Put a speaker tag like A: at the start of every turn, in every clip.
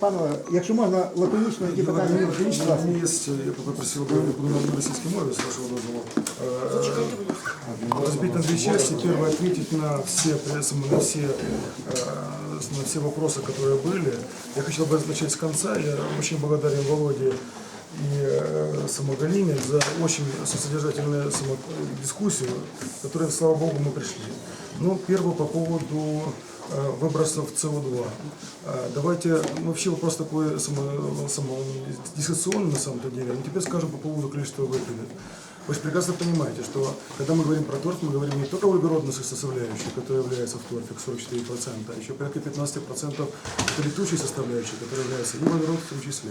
A: Пане, якщо можна лаконічно, які питання
B: у меня есть, э, я бы попросил бы на российской мове, с вашего дозвола, э, разбить на две части. Первое, ответить на все, на все, на все вопросы, которые были. Я хотел бы начать с конца. Я очень благодарен Володе и Самогалине за очень содержательную дискуссию, к которой, слава Богу, мы пришли. Ну, первое по поводу э, выбросов СО2. Э, Давайте, ну, вообще вопрос такой само, само, дискуссионный на самом-то деле. Но теперь скажем по поводу количества выкидов. Вы же прекрасно понимаете, что когда мы говорим про торф, мы говорим не только о углеродной составляющей, которая является в торфе, 44%, а еще порядка 15% это летучей составляющей, которая является и водород в том числе.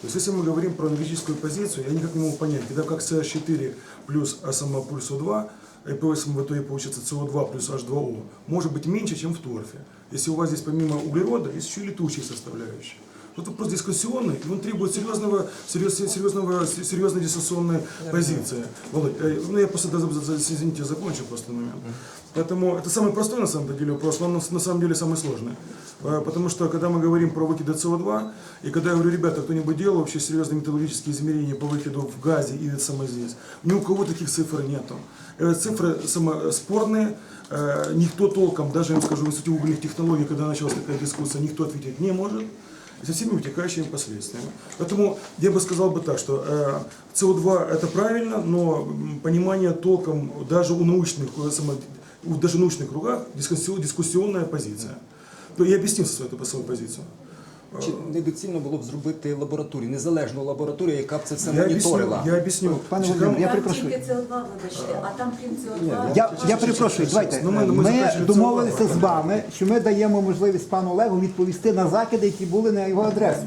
B: То есть если мы говорим про энергетическую позицию, я никак не могу понять, когда как CH4 плюс АСМА плюс О2, и поэтому в итоге получится СО2 плюс H2O, может быть меньше, чем в торфе. Если у вас здесь помимо углерода есть еще и летучие составляющие. Тут вопрос дискуссионный, и он требует серьезного, серьез- серьезного, серьезной дискуссионной позиции. Володь, э, ну я просто, извините, закончу просто момент. Поэтому это самый простой на самом деле вопрос, но он на самом деле самый сложный. Э, Потому что когда мы говорим про выкиды СО2, и когда я говорю, ребята, кто-нибудь делал вообще серьезные металлургические измерения по выкиду в газе и само здесь, ни у кого таких цифр нету. Э, Цифры само- спорные, никто толком, даже я вам скажу, в институте угольных технологий, когда началась такая дискуссия, никто ответить не может и со всеми вытекающими последствиями. Поэтому я бы сказал бы так, что э, СО2 это правильно, но понимание толком даже у научных, э, даже научных кругах дискуссион- дискуссионная позиция. То я объяснил свою, свою позицию.
C: Чи недоцільно було б зробити лабораторію, незалежну лабораторію, яка б це все
B: Я
C: моніторила?
B: я объясню.
A: Пане
B: Чекам-
A: Володимир, я
D: Там
A: перепрошую.
D: тільки СО2, вибачте, а там крім СО2.
A: Я, я перепрошую, давайте.
B: Ну, ми- ми
A: Ми
B: закінчили
A: домовилися
B: це.
A: з вами, що ми даємо можливість пану Олегу відповісти на закиди, які були на його адресу.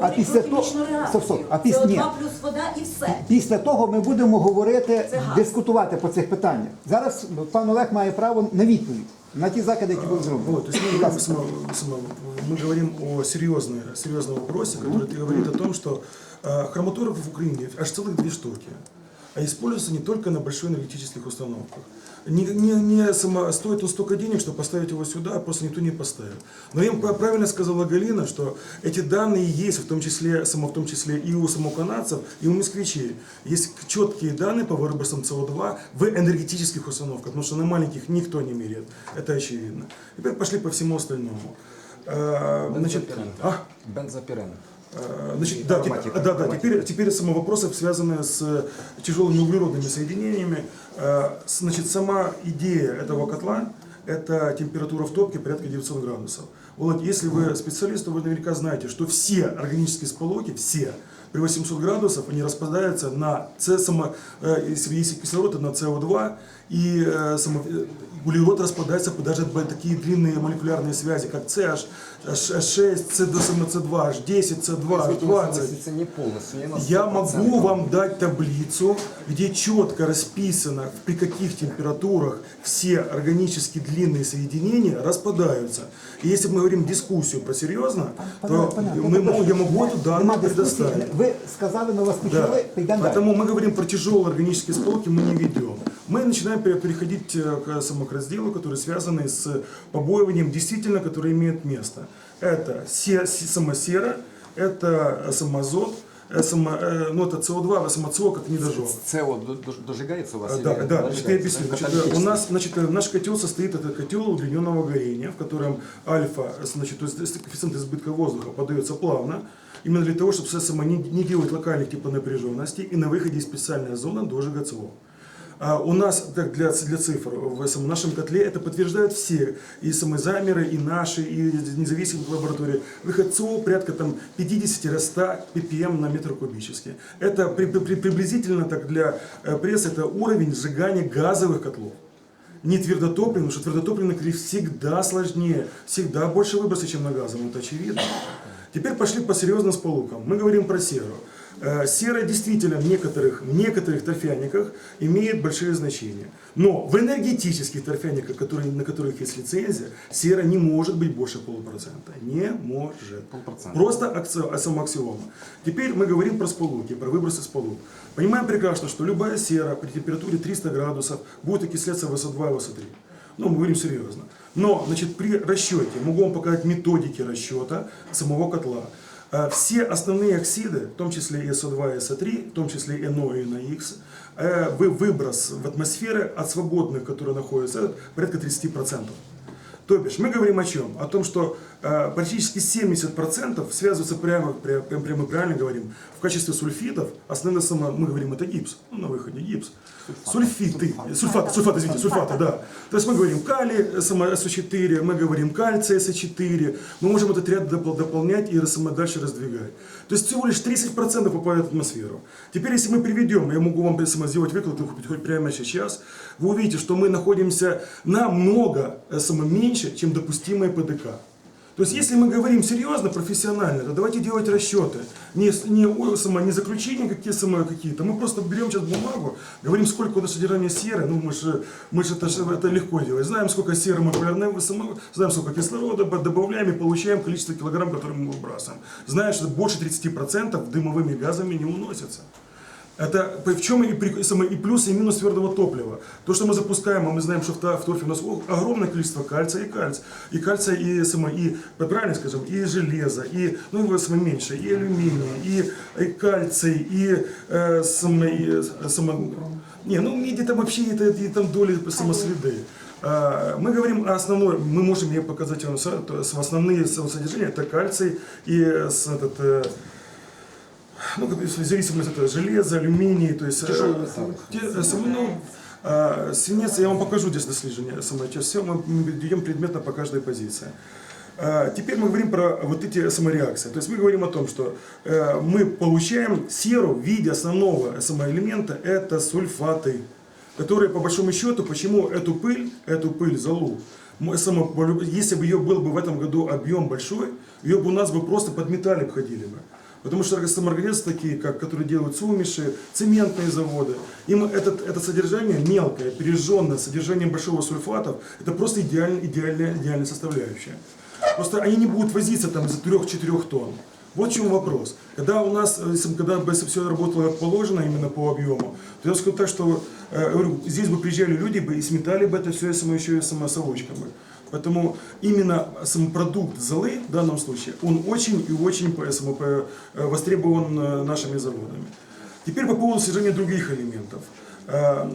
A: А після того, стоп, стоп, а після ні.
D: СО2 плюс вода і все.
A: Після того ми будемо говорити,
D: Це газ.
A: дискутувати по цих питаннях. Зараз пан Олег має право на відповідь на ті закиди, які були зроблені.
B: Вот, то есть мы, говорим, само- само- мы говорим о серьезной, серьезном вопросе, который говорит о том, что э, хроматуров в Украине аж целых две штуки, а используется не только на больших энергетических установках. Не, не, не само, стоит он столько денег, что поставить его сюда, просто никто не поставит. Но им пра- правильно сказала Галина, что эти данные есть, в том числе, само, в том числе и у самоканадцев, и у москвичей. Есть четкие данные по выбросам СО2 в энергетических установках, потому что на маленьких никто не меряет. Это очевидно. Теперь пошли по всему остальному. Э, Значит,
C: Бензопирен.
B: а? Э, Значит, да,
C: Ароматика,
B: да, да, теперь, теперь само вопросы, связанные с тяжелыми углеродными соединениями. Э, Значит, сама идея этого котла – это температура в топке порядка 900 градусов. Володь, если вы специалист, то вы наверняка знаете, что все органические сполуки, все, при 800 градусов они распадаются на С, само, э, если есть кислород, это на СО2, и э, само, э, углерод распадается по даже по такие длинные молекулярные связи, как CH, H6, C2, C2, H10, C2, H20.
C: Це не повністю, не на
B: Я
C: 100%.
B: могу вам дать таблицу, где четко расписано, при каких температурах все органически длинные соединения распадаются. И если мы говорим дискуссию про серьезно, то
A: Понятно,
B: мы,
A: понятно.
B: мо- я могу эту
A: Нема
B: данную
A: дискусії.
B: предоставить.
A: Ви сказали, ми вас
B: Да.
A: йдемо далі.
B: Поэтому мы говорим про тяжелые органические сполуки, мы не ведем. Мы начинаем пере- переходить э, к самому к разделу, который связан с побоиванием, действительно, который имеет место. Это се- се- сама сера, это самоазот, э, само, э, ну, это СО2, самоцо, как недожог.
C: Це от до- до- дожигається у вас?
B: А,
C: или
B: Да, да,
C: дожигається?
B: значит, я объясню. Значит, э, у
C: Каталітичний.
B: нас, значит, э, наш котел состоит, это котел удлиненного горения, в котором альфа, э, значит, то есть э, коэффициент избытка воздуха подается плавно, именно для того, чтобы само не, не делать локальных типа напряженностей, и на выходе есть специальная зона до ЖГЦО. А у нас, так, для, для цифр, в самом нашем котле это подтверждают все, и самозамеры, и наши, и независимые лаборатории. Выход ЦО порядка там 50-100 ppm на метр кубический. Это при- при- приблизительно так для э, прессы, это уровень сжигания газовых котлов. Не твердотопливных, потому что твердотопливный клей всегда сложнее, всегда больше выбросы, чем на газовом, это очевидно. Теперь пошли по серьезным сполукам. Мы говорим про серу. Э, Сера действительно в некоторых, в некоторых торфяниках имеет большие значения. Но в энергетических торфяниках, которые, на которых есть лицензия, сера не может быть больше полупроцента. Не может.
C: Полпроцента.
B: Просто акци- самоаксиома. Теперь мы говорим про сполуки, про выбросы сполук. Понимаем прекрасно, что любая сера при температуре 300 градусов будет окисляться в СО2 и СО3. Ну, мы говорим серьезно. Но, значит, при расчете, могу вам показать методики расчета самого котла. Э, Все основные оксиды, в том числе и СО2 и СО3, в том числе и NO и NOx, э, вы- выброс в атмосферы от свободных, которые находятся, порядка 30%. То бишь, мы говорим о чем? О том, что практически 70% связываются прямо, пря- прям, прямо правильно говорим, в качестве сульфитов, основное само, мы говорим, это гипс, ну, на выходе гипс. Сульфиты, сульфаты, сульфаты, извините, сульфаты, да. То есть мы говорим калий само СО4, мы говорим кальций СО4, мы можем этот ряд допол- дополнять и дальше раздвигать. То есть всего лишь 30% попадает в атмосферу. Теперь, если мы приведем, я могу вам сделать выкладку хоть- хоть прямо сейчас, вы увидите, что мы находимся намного э, само меньше, чем допустимое ПДК. То есть, если мы говорим серьезно, профессионально, то давайте делать расчеты. Не, не, само, не заключения какие, само, какие-то. Мы просто берем сейчас бумагу, говорим, сколько у нас содержания серы. Ну, мы же, мы же это, это легко делать. Знаем, сколько серы мы повернем, знаем, сколько кислорода добавляем и получаем количество килограмм, которые мы выбрасываем. Знаем, что больше 30% дымовыми газами не уносится. Это в чем и, при- и плюс, и минус твердого топлива. То, что мы запускаем, а мы знаем, что в, в торфе у нас огромное количество кальция и кальция. И кальция, и, само, и правильно скажем, и железа, и, ну, его само меньше, и алюминий, и, и кальций, и, э, само, и э, само- не, ну, меди там вообще, это, и там доли самоследы. А, Мы говорим о основной, мы можем ей показать вам основные со- содержания, это кальций и этот, э, ну, в зависимости от железо, алюминий, то есть... Сам- ну, а, свинец, я вам покажу здесь дослідження саме час все, мы идем предметно по каждой позиции. А, Теперь мы говорим про вот эти самореакции. То есть мы говорим о том, что э, мы получаем серу в виде основного самоэлемента, это сульфаты, которые по большому счету, почему эту пыль, эту пыль залу, само- если бы ее был бы в этом году объем большой, ее бы у нас бы просто подметали, обходили бы. Потому что самоорганизации такие, как, которые делают сумиши, цементные заводы, им этот, это содержание мелкое, пережженное, с содержанием большого сульфатов, это просто идеальная, идеальная, идеальная составляющая. Просто они не будут возиться там из 3-4 тонн. Вот в чем вопрос. Когда у нас, э, если, когда бы все работало как положено именно по объему, то я скажу так, что э, здесь бы приезжали люди бы и сметали бы это все само еще и самосовочками. Поэтому именно сам продукт золы в данном случае, он очень и очень по- э, востребован э, нашими заводами. Теперь по поводу содержания других элементов. Э,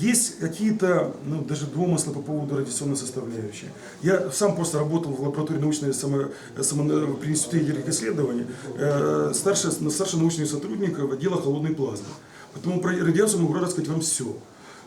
B: Есть какие-то, ну, даже домыслы по поводу радиационной составляющей. Я сам просто работал в лаборатории научной само, само- при институте ядерных исследований, старший, старший научный сотрудник отдела холодной плазмы. Поэтому про радиацию могу рассказать вам все.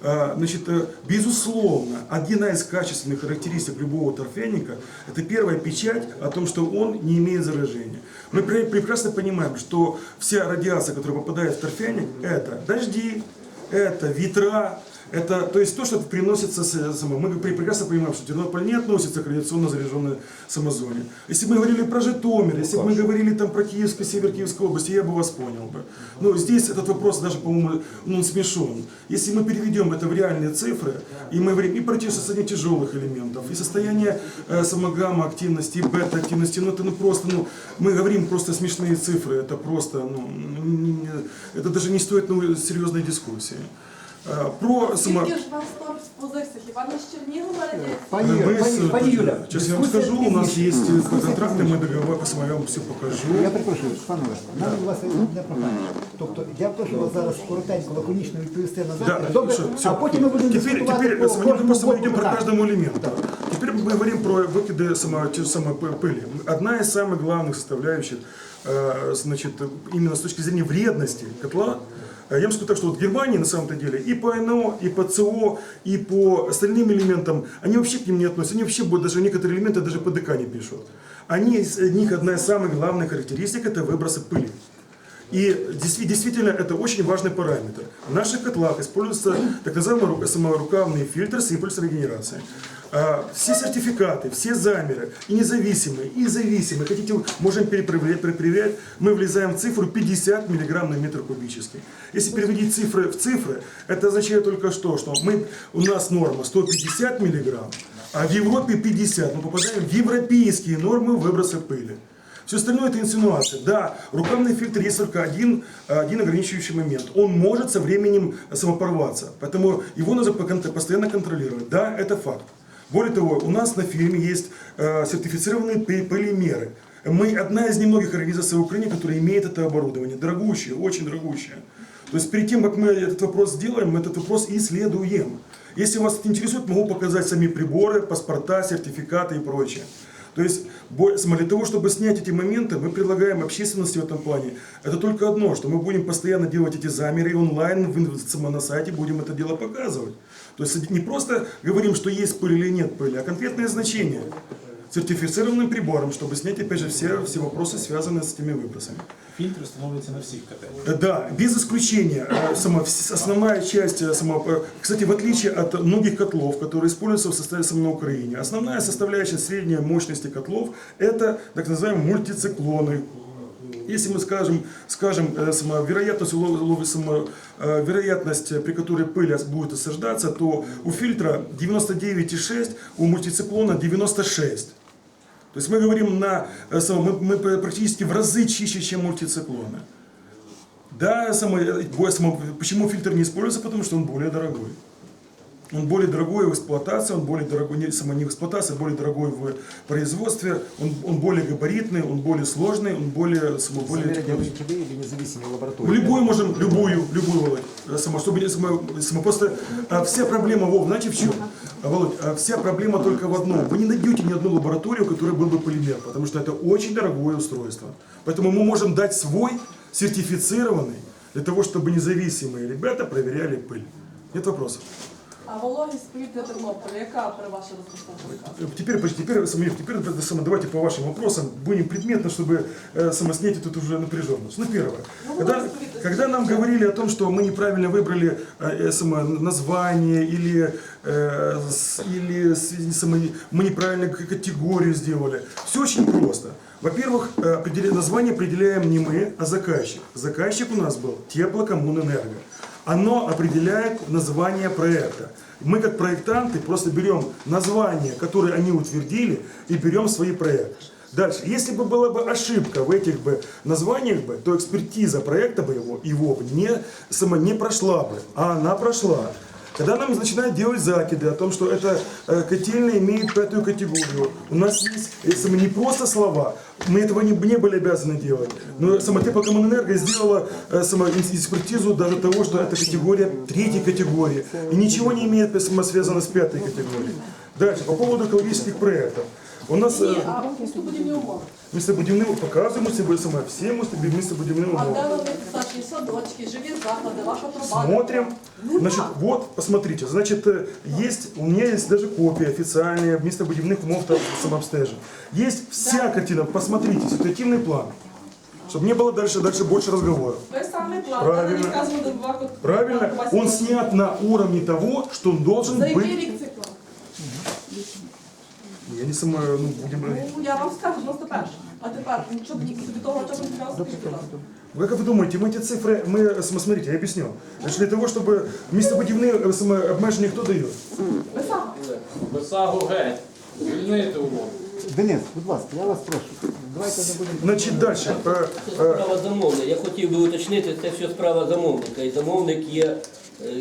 B: А, Значит, э, безусловно, одна из качественных характеристик любого торфяника – это первая печать о том, что он не имеет заражения. Мы пре- прекрасно понимаем, что вся радиация, которая попадает в торфяник, это дожди, это ветра, это, то есть то, что приносится, с- само. мы пре- прекрасно понимаем, что Тернополь не относится к радиационно заряженной самозоне. Если бы мы говорили про Житомир, если бы мы говорили там про Киевскую, Север Киевской области, я бы вас понял бы. Но здесь этот вопрос даже, по-моему, ну, он смешон. Если мы переведем это в реальные цифры, и мы говорим и про те состояние тяжелых элементов, и состояние э, самогамма активности, и бета-активности, ну это ну просто, ну, мы говорим просто смешные цифры, это просто, ну, это даже не стоит ну, серьезной дискуссии. Э, Про само...
E: Скільки ж вас торг спозився? Хіба не з Чернігова радіація?
A: Пані,
B: Мы
A: пані,
B: с-
A: пані Юля,
B: Сейчас я вам
A: дискусія
B: скажу, у нас
A: пізніше.
B: есть э,
A: Дискусія
B: контракты,
A: пізніше.
B: мы договор, посмотрим, я вам все покажу.
A: Я перепрошую, пане Олег, в мене, власне, одне прохання. Тобто, я прошу вас зараз коротенько, лаконічно відповісти на
B: Да,
A: запит. Добре,
B: всё, всё.
A: а потім ми будемо
B: теперь,
A: дискутувати
B: теперь
A: по
B: мы
A: кожному
B: просто
A: боку
B: идем про
A: питання.
B: каждому элементу. Теперь мы говорим про выкиды само, те- самой пы- пыли. Одна из самых главных составляющих, э, значит, именно с точки зрения вредности котла, э, я вам скажу так, что вот в Германии на самом-то деле и по НО, и по ЦО, и по остальным элементам, они вообще к ним не относятся. Они вообще даже некоторые элементы даже ПДК не пишут. Они, из них одна из самых главных характеристик – это выбросы пыли. И действи- действительно это очень важный параметр. В наших котлах используются так называемые ру- саморукавные фильтры с импульсной регенерацией. А, Все сертификаты, все замеры, и независимые, и зависимые, хотите, можем перепроверять, мы влезаем в цифру 50 мг на метр кубический. Если переводить цифры в цифры, это означает только что, что мы, у нас норма 150 мг, а в Европе 50. Мы попадаем в европейские нормы выброса пыли. Все остальное это инсинуация. Да, рукавный фильтр есть только один, один ограничивающий момент. Он может со временем самопорваться. Поэтому его нужно постоянно контролировать. Да, это факт. Более того, у нас на фирме есть э, сертифицированные полимеры. Мы одна из немногих организаций в Украине, которая имеет это оборудование. Дорогущее, очень дорогущее. То есть перед тем, как мы этот вопрос сделаем, мы этот вопрос исследуем. Если вас это интересует, могу показать сами приборы, паспорта, сертификаты и прочее. То есть для того, чтобы снять эти моменты, мы предлагаем общественности в этом плане. Это только одно, что мы будем постоянно делать эти замеры онлайн в на сайте будем это дело показывать. То есть не просто говорим, что есть пыль или нет пыли, а конкретное значение сертифицированным прибором, чтобы снять, опять же, все, все вопросы, связанные с этими выбросами.
F: Фільтр встановлюється на всіх КТ.
B: Э, Да, без исключения. Э, Сама, вс- основная часть, э, сама, э, кстати, в отличие от многих котлов, которые используются в составе сам на Украине, основная составляющая средней мощности котлов – это так называемые мультициклоны. Если мы скажем, скажем э, сама, вероятность, улов- улов- сама, э, вероятность, э, при которой пыль будет осаждаться, то у фильтра 99,6, у мультициклона 96. То есть мы говорим на, э, само- мы, мы практически в разы чище, чем мультициклоны. Да, самое, э, бо- само- почему фильтр не используется? Потому что он более дорогой. Он более дорогой в эксплуатации, он более дорогой, не, само, не в эксплуатации, а более дорогой в производстве, он, он более габаритный, он более сложный, он более, само, более
C: Замерять
B: технологичный.
C: ключові или независимі
B: В
C: лабораторії.
B: любую можем, любую, любую, Володь. Э, Само, чтобы не само, само просто а, вся проблема, Вов, знаете в чем? Володь, а вся проблема только в одном. Вы не найдете ни одну лабораторию, у которой был бы полимер, потому что это очень дорогое устройство. Поэтому мы можем дать свой, сертифицированный, для того, чтобы независимые ребята проверяли пыль. Нет вопросов.
E: А вологість повітря Тернополя, яка при вашій розрахунку?
B: Э, Теперь, подожди, теперь, Самир, теперь это само, давайте по вашим вопросам будем предметно, чтобы э, само, снять эту уже напряженность. Ну, первое. Когда, когда нам говорили о том, что мы неправильно выбрали э, э, само, название или, э, с- или с- само, мы неправильно к- категорию сделали, все очень просто. Во-первых, э, определя- название определяем не мы, а заказчик. Заказчик у нас был Теплокоммунэнерго. Оно определяет название проекта. Мы как проектанты просто берем название, которое они утвердили, и берем свои проекты. Дальше, если бы была бы ошибка в этих бы названиях бы, то экспертиза проекта бы его, его бы не, сама не прошла бы, а она прошла. Когда нам начинают делать закиды о том, что эта э, котельная имеет пятую категорию, у нас есть э, сама, не просто слова, мы этого не, не были обязаны делать, но сама Теплокоммунэнерго сделала э, сама ин- экспертизу даже того, что это категория третьей категории, и ничего не имеет связано с пятой категорией. Дальше, по поводу экологических проектов. У нас э,
E: а містобудівні умови.
B: містобудівні показуємо себе саме всі містобудівні
E: А
B: умови.
E: де вони старші садочки, живі заклади, ваша труба?
B: Смотрим.
E: Нема.
B: Значит, вот, посмотрите, значит, э, есть, у меня есть даже копия официальная местобудивных умов та- самообстежения. Есть вся картина, посмотрите, ситуативный план. Чтобы не было дальше, дальше больше разговоров.
E: Ви самий план,
B: Правильно.
E: але не вказувати в акт.
B: Правильно? Он снят на уровне того, что он должен
E: За який
B: быть.
E: рік цей план?
B: Я не сама, ну, будем...
E: Ну, я вам скажу, 91. А тепер, нічого від того часу не треба
B: Вы как вы думаете, мы эти цифры, мы, э, см- смотрите, я объясню. Значит, для того, чтобы местобудивные э, сам- обмеження кто дает?
E: Ви сам.
F: Висагу геть. Звільнити умов.
A: Денис, будь ласка, я вас прошу. Давайте не будемо.
B: Значит, дальше. Э, э,
G: Справа замовника. Я хотів би уточнити, це все справа замовника. І замовник є е,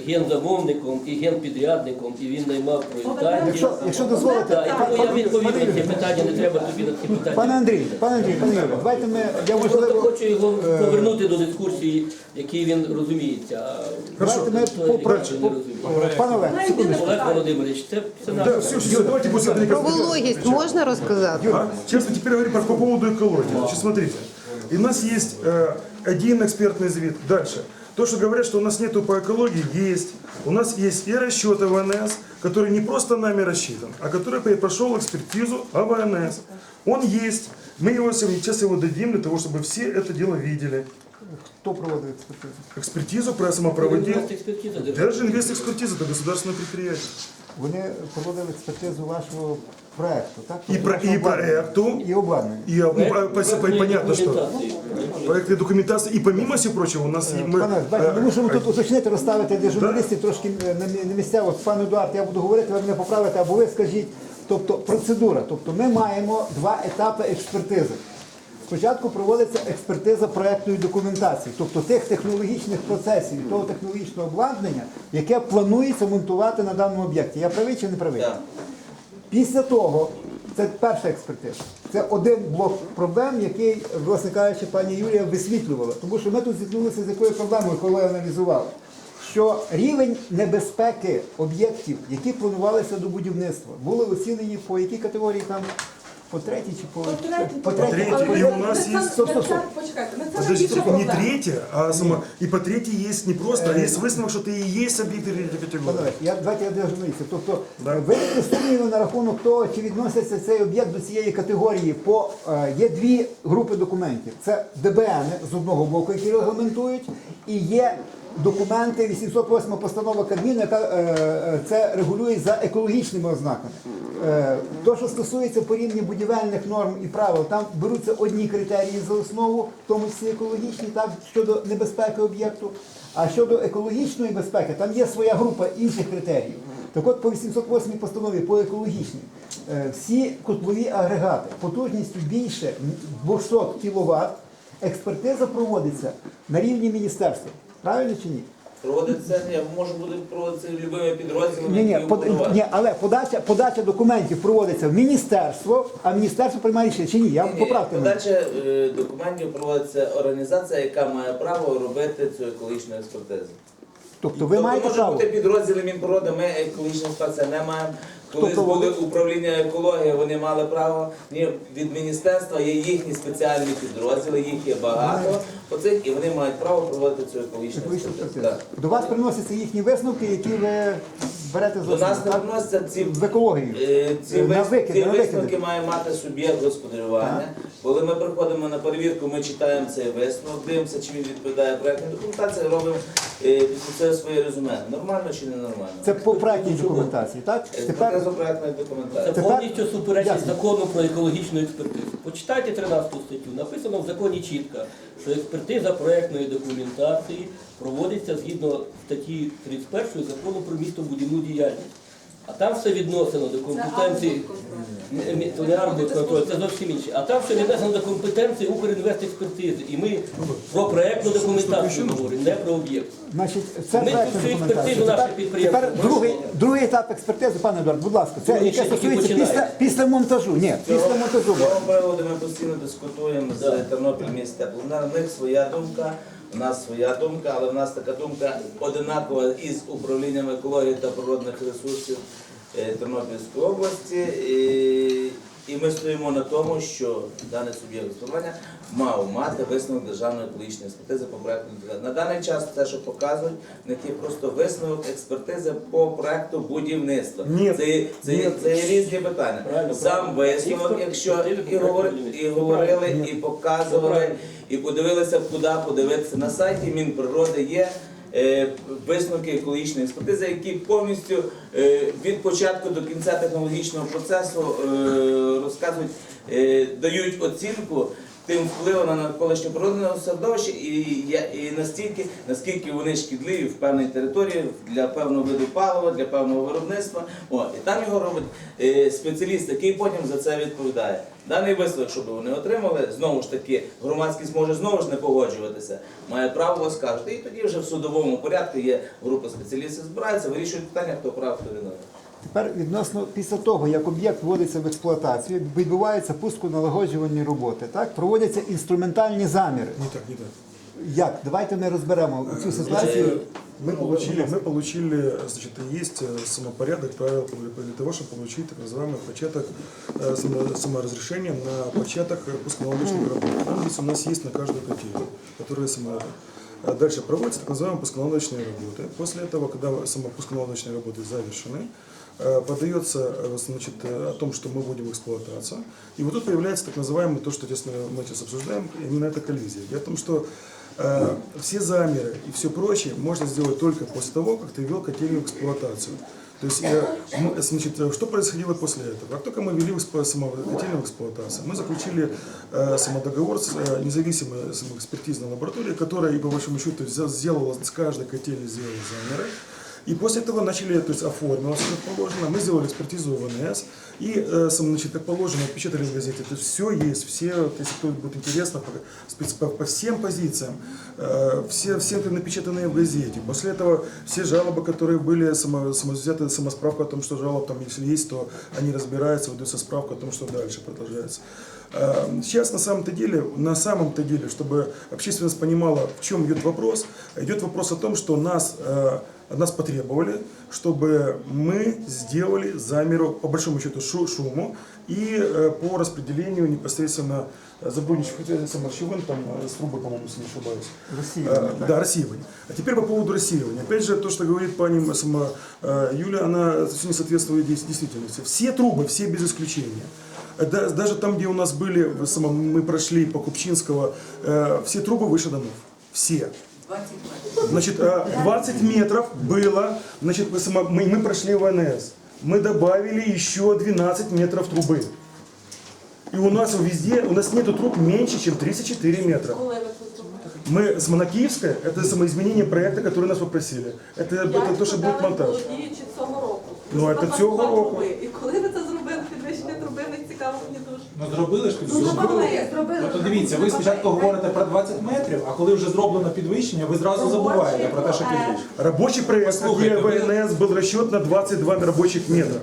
G: гензамовником і генпідрядником, і він наймав проєктантів.
A: Якщо, якщо дозволите,
G: Так, і тому я відповім на ці питання, не треба тобі на ці питання.
A: пане Андрій, пане Андрій, пане Юрій, давайте ми, я
G: Я просто
A: можливо,
G: хочу його повернути до дискусії, в якій він розуміється. А
A: давайте ми
G: той,
A: по,
G: який не розуміє.
A: пане Олег, секундочку.
G: Олег Володимирович, це, це наш.
B: да, все, все, давайте после этого
H: Про вологість можна розказати?
B: А? Сейчас мы теперь говорим про, по поводу экологии. Значит, смотрите. И у нас есть э, один экспертный звит. Дальше. То, что говорят, что у нас нету по экологии, есть. У нас есть и расчет АВНС, который не просто нами рассчитан, а который прошел экспертизу АВНС. Он есть. Мы его сегодня, сейчас его дадим для того, чтобы все это дело видели.
A: Хто проводив експертизу?
B: Экспертизу про самопроводил.
G: Експертиза державна.
B: Даже инвестэкспертиза, это государственное предприятие.
A: Вони проводили експертизу вашого проекту, так?
B: І про-
A: Вашого
B: і
A: обладнання.
B: проекту.
A: І обладнання.
B: И а, ну, по- по-
G: Проектної
B: понятно, что
G: документації.
B: проектная документация. И помимо всего прочего, у нас и мы...
A: Пане, бачите, ми
B: э,
A: мусимо тут уточнити, розставити для журналістів трошки е, на мі- на місця. От пан Едуард, я буду говорити, ви мене поправите, або ви скажіть. Тобто процедура. Тобто ми маємо два етапи експертизи. Спочатку проводиться експертиза проектної документації, тобто тих технологічних процесів і того технологічного обладнання, яке планується монтувати на даному об'єкті. Я правий чи не правий? Після того, це перша експертиза. Це один блок проблем, який, власне кажучи, пані Юлія висвітлювала. Тому що ми тут зіткнулися з якою проблемою, коли аналізували. Що рівень небезпеки об'єктів, які планувалися до будівництва, були оцінені по якій категорії там? По третій чи по,
E: По третій,
A: по третій?
B: третій,
E: Але
B: і
E: це-
B: у нас
E: це-
B: є-
E: це-
A: Стоп, стоп, стоп.
E: це- Почекайте, не це
B: Подождите,
E: найбільша
B: не
E: проблема.
B: третья, а сама. И по третьей есть не просто, а есть высновок, что ты и есть объект третьей категории.
A: Панове, я давайте я держуся. Тобто
B: Да.
A: ви сумніви на рахунок того, чи відноситься цей об'єкт до цієї категорії. По е, є дві групи документів: це ДБН з одного боку, які регламентують, і є документи 808 постанова Кабміну, яка е, е, це регулює за екологічними ознаками. Е, то, що стосується по рівні будівельних норм і правил, там беруться одні критерії за основу, в тому числі екологічні, так щодо небезпеки об'єкту. А щодо екологічної безпеки, там є своя група інших критеріїв. Так от по 808 постанові по екологічній, е, всі котлові агрегати потужністю більше 200 кВт, експертиза проводиться на рівні міністерства. Правильно чи ні?
I: Проводиться, ні, може бути проводитися любими підрозділами.
A: Ні, ні,
I: які
A: под, ні, але подача, подача документів проводиться в міністерство, а міністерство приймає рішення. Чи ні? Я
I: Ні, ні,
A: поправте мене.
I: Подача е, документів проводиться організація, яка має право робити цю екологічну експертизу.
A: Тобто ви маєте
I: може
A: право.
I: бути підрозділи Мінприроди, ми екологічна інспекція не маємо. Колись
A: Тобто ви-
I: управління екології, вони мали право. Ні, від міністерства є їхні спеціальні підрозділи, їх є багато. Оцих, і вони мають право проводити цю екологічну
A: Екологічну
I: експертизу. Так.
A: До вас приносяться їхні висновки, які ви берете за
I: До нас
A: основу,
I: не
A: так?
I: вносяться ці
A: в екологію.
I: Е, Ці,
A: На
I: вис-
A: викиди,
I: ці
A: на
I: висновки має мати суб'єкт господарювання. Коли ми приходимо на перевірку, ми читаємо цей висновок, дивимося, чи він відповідає проектній документації, робимо е, після цього своє резюме. Нормально чи не нормально?
A: Це по проектній документації, так? Тепер
I: Експертиза проектної
G: Це
I: документації.
A: Тепер-
G: повністю суперечить
A: Ясно.
G: закону про екологічну експертизу. Почитайте 13 статтю. Написано в законі чітко, що експертиза проектної документації проводиться згідно статті 31 закону про містобудівну діяльність. А там все відносено до компетенції. То не це зовсім інше. А там все віднесено до компетенції Укрінвестекспертизи. І ми про проектну документацію говоримо, не про об'єкт.
A: Значить, це
G: Ми
A: проектна документація.
G: експертизу наше
A: Тепер,
G: підприємство
A: тепер другий, другий етап експертизи, пане Едуард, будь ласка, це
G: Ну,
A: яке
G: ще тільки
A: стосується після,
G: починається.
A: після монтажу. Ні,
I: Цього-
A: після монтажу.
I: Цього приводу ми постійно дискутуємо з Тернопіль міста. У них своя думка, у нас своя думка, але в нас така думка одинакова із управлінням екології та природних ресурсів е, Тернопільської області. І, і ми стоїмо на тому, що даний суб'єкт господарювання мав мати висновок державної екологічної експертизи по проекту. На даний час те, що показують, них є просто висновок експертизи по проекту будівництва.
B: Ні.
I: Це, це,
B: Ні.
I: це є різні питання.
G: Правильно,
I: Сам висновок, якщо і,
G: по
I: і говорили, і показували, і подивилися, куди подивитися. На сайті Мінприроди є висновки екологічної експертизи, які повністю е, від початку до кінця технологічного процесу е, розказують, е, дають оцінку. Тим впливу на навколишнє природне середовище і, і настільки, наскільки вони шкідливі в певній території для певного виду палива, для певного виробництва. О, і там його робить е, спеціаліст, який потім за це відповідає. Даний висновок, щоб вони отримали, знову ж таки, громадськість може знову ж не погоджуватися, має право оскаржити. І тоді вже в судовому порядку є група спеціалістів, збираються, вирішують питання, хто прав, хто винен.
A: Тепер відносно після того, як об'єкт вводиться в експлуатацію, відбувається пуску-налагоджувальні роботи, так? проводяться інструментальні заміри.
B: Не так, не так.
A: Як? Давайте ми розберемо цю ситуацію.
B: Мы получили, мы получили, значит, есть э, самопорядок правил для для того, чтобы получить так называемый початок э, само- саморазрешения на початок э, пусконаладочных работ. Там здесь у нас есть на каждую котельную, которая само... А Дальше проводятся так называемые пусконаладочные работы. После этого, когда самопусконаладочные работы завершены, э, подается э, значит, э, о том, что мы будем в эксплуатацию. И вот тут появляется так называемый, то, что здесь мы сейчас обсуждаем, именно эта коллизия. Дело в том, что э, все замеры и все прочее можно сделать только после того, как ты ввел котельную эксплуатацию. То есть, э, значит, э, что происходило после этого? Как только мы ввели экспло- само- котельную в эксплуатацию, мы заключили э, самодоговор с независимой самоэкспертизной лабораторией, которая, по большому счету, сделала с каждой котельной сделала замеры. И после этого начали, то есть оформилось, как положено, мы сделали экспертизу ВНС, и, э, значит, как положено, отпечатали в газете. То есть все есть, все, вот, если кто будет интересно, по, по, по всем позициям, э, все, все это напечатанные в газете. После этого все жалобы, которые были, само, самовзятая самосправка о том, что жалоб там, если есть, то они разбираются, выдается справка о том, что дальше продолжается. Э, Сейчас на самом-то деле, на самом-то деле, чтобы общественность понимала, в чем идет вопрос, идет вопрос о том, что нас, нас потребовали, чтобы мы сделали замеру, по большому счету, шу- шуму и э, по распределению непосредственно забудничек, хотя саморщевым, там э, с трубы, по-моему, если не ошибаюсь.
A: Рассеивание,
B: Э, Да, рассеивание. А теперь по поводу рассеивания. Опять же, то, что говорит пани сама Юля, она не соответствует действительности. Все трубы, все без исключения. Да- Даже там, где у нас были, мы прошли по Купчинского, все трубы выше домов. Все. Значит, э, 20 метров было, значит, мы, мы прошли ВНС. Мы добавили еще 12 метров трубы. И у нас везде, у нас нету труб меньше, чем 34 метра. Мы с Монокиевска, это самоизменение проекта, который нас попросили. Это, это то, что будет монтаж. Ну, цього
E: труби.
B: року.
E: І коли
F: Ну зробили ж
E: Ну, зробили, зробили.
F: Тобто дивіться, ви спочатку говорите про 20 метрів, а коли вже зроблено підвищення, ви зразу забуваєте про те, що підвищення.
B: Рабочий проект,
F: Послушайте,
B: ВНС был расчет на 22 рабочих метра.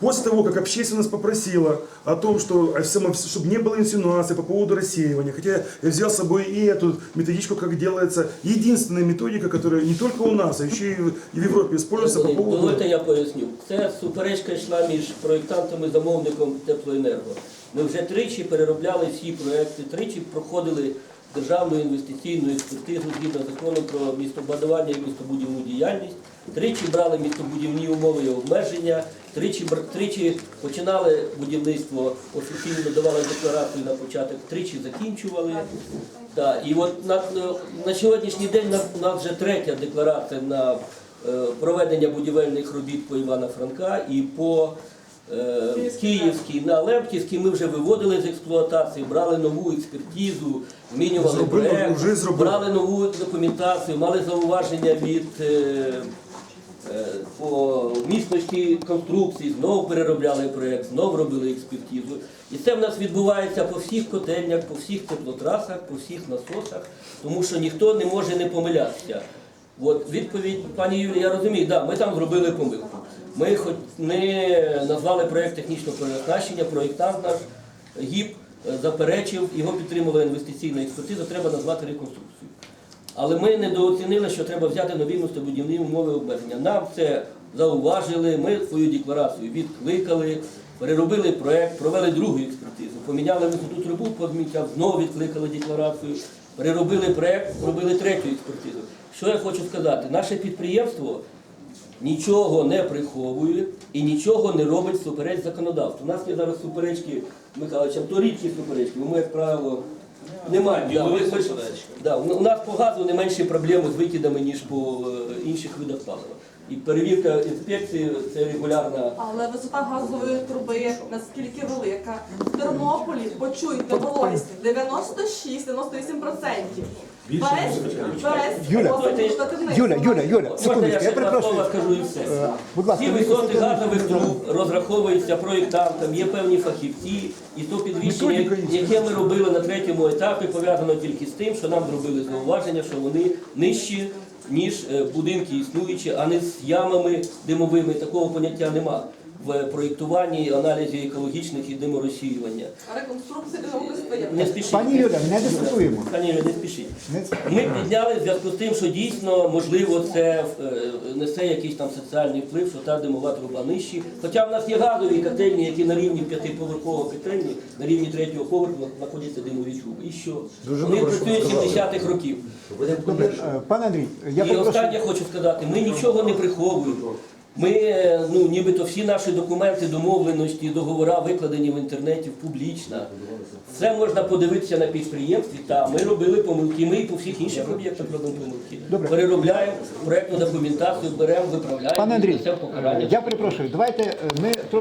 B: После того, как общественность попросила о том, что, чтобы не было инсинуаций по поводу рассеивания, хотя я взял с собой и эту методичку, как делается, единственная методика, которая не только у нас, а еще и в и в Европе используется по поводу...
G: Дозвольте я поясню. Це суперечка йшла між проєктантом і замовником теплоенерго. Ми вже тричі переробляли всі проекти, тричі проходили державну інвестиційну експертизу згідно закону про містобудування і містобудівну діяльність. Тричі брали містобудівні умови і обмеження, тричі, тричі починали будівництво, офіційно давали декларацію на початок, тричі закінчували. Так, і от на, на сьогоднішній день у нас вже третя декларація на е, проведення будівельних робіт по Івана Франка і по е, Київській на Лептівській ми вже виводили з експлуатації, брали нову експертизу, змінювали
B: Зробили,
G: проект,
B: вже зробили.
G: брали нову документацію, мали зауваження від е, е, по міцності конструкції, знову переробляли проєкт, знову робили експертизу. І це в нас відбувається по всіх котельнях, по всіх теплотрасах, по всіх насосах, тому що ніхто не може не помилятися. От відповідь пані Юлії, я розумію, да, ми там зробили помилку. Ми не назвали проєкт технічного переоснащення, проєктант наш ГІП е, заперечив, його підтримала інвестиційна експертиза, треба назвати реконструкцію. Але ми недооцінили, що треба взяти нові містобудівні умови обмеження. Нам це зауважили, ми свою декларацію відкликали, переробили проект, провели другу експертизу, поміняли висоту трубу, подмічав, знову відкликали декларацію, переробили проект, робили третю експертизу. Що я хочу сказати? Наше підприємство нічого не приховує і нічого не робить супереч законодавству. У нас є зараз суперечки, Михайловичем, то рідкі суперечки, бо ми, як правило, не маємо. Да, у нас по газу не менші проблеми з викидами, ніж по е, інших видах палива. І перевірка інспекції це регулярна.
E: Але висота газової труби наскільки велика? В Тернополі, почуйте, волосся, 96-98%.
A: Юля, Юля, Юля, Юля, секундочку,
G: я
A: перепрошую.
G: скажу і все.
A: Е, Будь ласка,
G: Ці
A: ви
G: висоти
A: хочете-
G: газових труб розраховуються проєктантом, є певні фахівці, і то підвищення,
B: Методика є.
G: яке ми робили на третьому етапі, пов'язано тільки з тим, що нам зробили зауваження, що вони нижчі, ніж е, будинки існуючі, а не з ямами димовими. Такого поняття нема в проєктуванні, аналізі екологічних і диморозсіювання.
E: Реконструкція.
G: Не спішіть.
A: Пані Юля, не дискутуємо.
G: Пані Юля, не спішіть. Ми підняли в зв'язку з тим, що дійсно, можливо, це е, несе якийсь там соціальний вплив, що та димова труба нижчі. Хоча в нас є газові котельні, які на рівні п'ятиповерхового котельні, на рівні третього поверху знаходяться димові труби. І що? Вони працюють з 70-х років.
A: Добре, е, пане Андрій, я
G: І останнє хочу сказати, ми нічого не приховуємо. Ми, е, ну, нібито всі наші документи, домовленості, договори викладені в інтернеті публічно. Це можна подивитися на підприємстві. Та ми робили помилки. Ми і по всіх інших об'єктах робимо помилки.
A: Добре.
G: Переробляємо проєктну документацію, беремо, виправляємо.
A: Пане Андрій,
G: несемо покарання.
A: я перепрошую, давайте е, ми